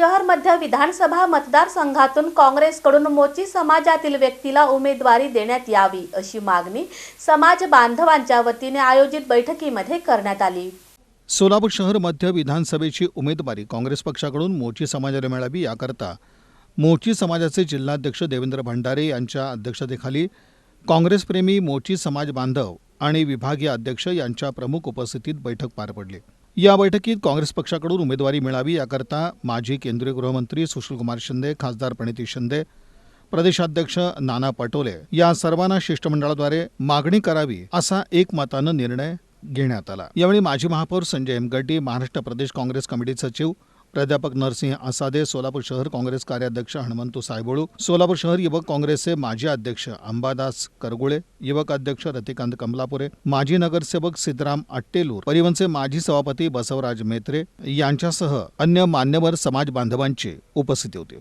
शहर मध्य विधानसभा मतदारसंघातून काँग्रेसकडून मोची समाजातील व्यक्तीला उमेदवारी देण्यात यावी अशी मागणी समाज बांधवांच्या वतीने आयोजित बैठकीमध्ये करण्यात आली. सोलापूर शहर मध्य विधानसभेची उमेदवारी काँग्रेस पक्षाकडून मोची समाजाला मिळावी याकरता मोची समाजाचे जिल्हाध्यक्ष देवेंद्र भंडारे यांच्या अध्यक्षतेखाली काँग्रेसप्रेमी मोची समाज बांधव आणि विभागीय अध्यक्ष यांच्या प्रमुख उपस्थितीत बैठक पार पडली. या बैठकीत काँग्रेस पक्षाकडून उमेदवारी मिळावी याकरता माजी केंद्रीय गृहमंत्री सुशीलकुमार शिंदे खासदार प्रणिती शिंदे प्रदेशाध्यक्ष नाना पटोले या सर्वांना शिष्टमंडळाद्वारे मागणी करावी असा एकमतानं निर्णय घेण्यात आला. यावेळी माजी महापौर संजय एमगड्डी महाराष्ट्र प्रदेश काँग्रेस कमिटी सचिव प्राध्यापक नरसिंह आसादे सोलापूर शहर काँग्रेस कार्याध्यक्ष हनुमंतू सायबोळू सोलापूर शहर युवक काँग्रेसचे माजी अध्यक्ष अंबादास करगुळे युवक अध्यक्ष रतिकांत कमलापुरे माजी नगरसेवक सिद्धराम अट्टेलूर परिवहनचे माजी सभापती बसवराज मेत्रे यांच्यासह अन्य मान्यवर समाज बांधवांची उपस्थिती होती.